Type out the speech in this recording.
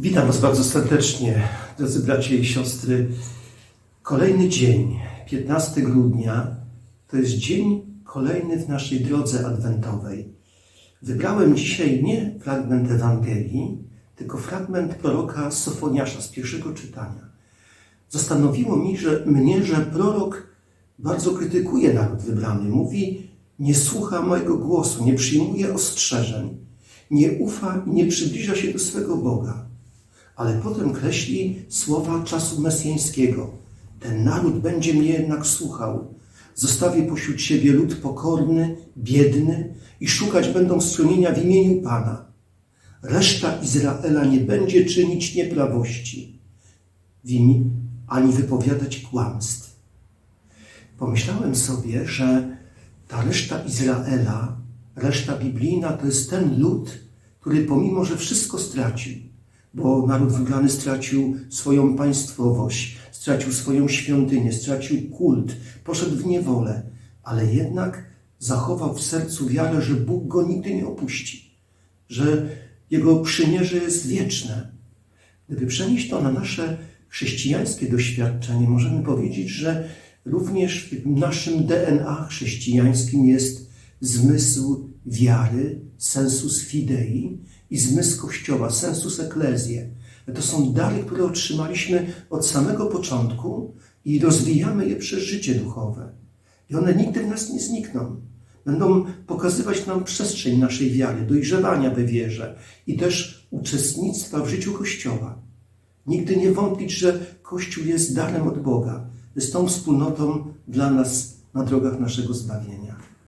Witam Was bardzo serdecznie, drodzy bracia i siostry. Kolejny dzień, 15 grudnia, to jest dzień kolejny w naszej drodze adwentowej. Wybrałem dzisiaj nie fragment Ewangelii, tylko fragment proroka Sofoniasza z pierwszego czytania. Zastanowiło mi, że mnie, że prorok bardzo krytykuje naród wybrany. Mówi, nie słucha mojego głosu, nie przyjmuje ostrzeżeń, nie ufa i nie przybliża się do swego Boga ale potem kreśli słowa czasu mesjańskiego. Ten naród będzie mnie jednak słuchał. Zostawię pośród siebie lud pokorny, biedny i szukać będą schronienia w imieniu Pana. Reszta Izraela nie będzie czynić nieprawości ani wypowiadać kłamstw. Pomyślałem sobie, że ta reszta Izraela, reszta biblijna, to jest ten lud, który pomimo, że wszystko stracił, bo naród wybrany stracił swoją państwowość, stracił swoją świątynię, stracił kult, poszedł w niewolę, ale jednak zachował w sercu wiarę, że Bóg go nigdy nie opuści, że Jego przymierze jest wieczne. Gdyby przenieść to na nasze chrześcijańskie doświadczenie, możemy powiedzieć, że również w naszym DNA chrześcijańskim jest zmysł wiary, sensus fidei i zmysł Kościoła, sensus ecclesiae. To są dary, które otrzymaliśmy od samego początku i rozwijamy je przez życie duchowe. I one nigdy w nas nie znikną. Będą pokazywać nam przestrzeń naszej wiary, dojrzewania we wierze i też uczestnictwa w życiu Kościoła. Nigdy nie wątpić, że Kościół jest darem od Boga, jest tą wspólnotą dla nas na drogach naszego zbawienia.